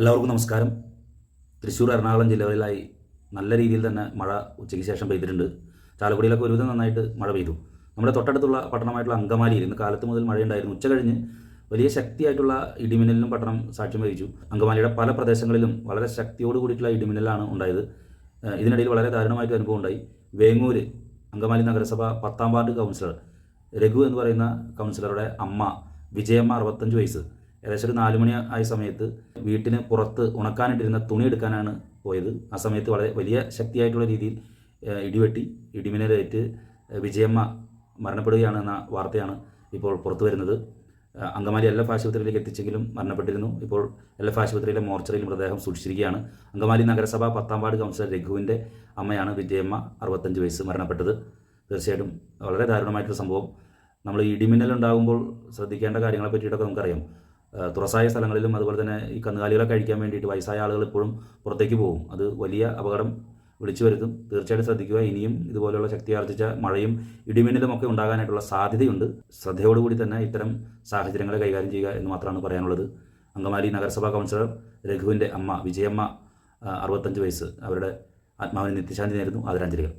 എല്ലാവർക്കും നമസ്കാരം. തൃശ്ശൂർ എറണാകുളം ജില്ലകളിലായി നല്ല രീതിയിൽ തന്നെ മഴ ഉച്ചയ്ക്ക് ശേഷം പെയ്തിട്ടുണ്ട്. ചാലക്കുടിയിലൊക്കെ ഒരുവിധം നന്നായിട്ട് മഴ പെയ്തു. നമ്മുടെ തൊട്ടടുത്തുള്ള പട്ടണമായിട്ടുള്ള അങ്കമാലിയിൽ ഇന്ന് കാലത്ത് മുതൽ മഴയുണ്ടായിരുന്നു. ഉച്ച കഴിഞ്ഞ് വലിയ ശക്തിയായിട്ടുള്ള ഇടിമിന്നലിനും പട്ടണം സാക്ഷ്യം വഹിച്ചു. അങ്കമാലിയുടെ പല പ്രദേശങ്ങളിലും വളരെ ശക്തിയോട് കൂടിയിട്ടുള്ള ഇടിമിന്നലാണ് ഉണ്ടായത്. ഇതിനിടയിൽ വളരെ ദാരുണമായിട്ട് അനുഭവം ഉണ്ടായി. വേങ്ങൂര് അങ്കമാലി നഗരസഭ പത്താം വാർഡ് കൗൺസിലർ രഘു എന്ന് പറയുന്ന കൗൺസിലറുടെ അമ്മ വിജയമ്മ അറുപത്തഞ്ച് വയസ്സ്. ഏകദേശം ഒരു നാല് മണി ആയ സമയത്ത് വീട്ടിന് പുറത്ത് ഉണക്കാനിട്ടിരുന്ന തുണി എടുക്കാനാണ് പോയത്. ആ സമയത്ത് വളരെ വലിയ ശക്തിയായിട്ടുള്ള രീതിയിൽ ഇടിവെട്ടി ഇടിമിന്നലേറ്റ് വിജയമ്മ മരണപ്പെടുകയാണ് എന്ന വാർത്തയാണ് ഇപ്പോൾ പുറത്തു വരുന്നത്. അങ്കമാലി എൽ എഫ് ആശുപത്രിയിലേക്ക് എത്തിച്ചെങ്കിലും മരണപ്പെട്ടിരുന്നു. ഇപ്പോൾ എൽ എഫ് ആശുപത്രിയിലെ മോർച്ചറിയിൽ മൃതദേഹം സൂക്ഷിച്ചിരിക്കുകയാണ്. അങ്കമാലി നഗരസഭ പത്താം വാർഡ് കൗൺസിലർ രഘുവിന്റെ അമ്മയാണ് വിജയമ്മ അറുപത്തഞ്ച് വയസ്സ് മരണപ്പെട്ടത്. തീർച്ചയായിട്ടും വളരെ ദാരുണമായിട്ടുള്ള സംഭവം. നമ്മൾ ഇടിമിന്നൽ ഉണ്ടാകുമ്പോൾ ശ്രദ്ധിക്കേണ്ട കാര്യങ്ങളെ പറ്റിയിട്ടൊക്കെ നമുക്കറിയാം. തുറസായ സ്ഥലങ്ങളിലും അതുപോലെ തന്നെ ഈ കന്നുകാലികളൊക്കെ കഴിക്കാൻ വേണ്ടിയിട്ട് വയസ്സായ ആളുകൾ ഇപ്പോഴും പുറത്തേക്ക് പോകും. അത് വലിയ അപകടം വിളിച്ചു വരുത്തും. തീർച്ചയായിട്ടും ശ്രദ്ധിക്കുക. ഇനിയും ഇതുപോലെയുള്ള ശക്തിയാർജിച്ച മഴയും ഇടിമിന്നലും ഒക്കെ ഉണ്ടാകാനായിട്ടുള്ള സാധ്യതയുണ്ട്. ശ്രദ്ധയോടുകൂടി തന്നെ ഇത്തരം സാഹചര്യങ്ങളെ കൈകാര്യം ചെയ്യുക എന്ന് മാത്രമാണ് പറയാനുള്ളത്. അങ്കമാലി നഗരസഭാ കൗൺസിലർ രഘുവിന്റെ അമ്മ വിജയമ്മ അറുപത്തഞ്ച് വയസ്സ്. അവരുടെ ആത്മാവിന് നിത്യശാന്തി നേരുന്നു. ആദരാഞ്ജലികൾ.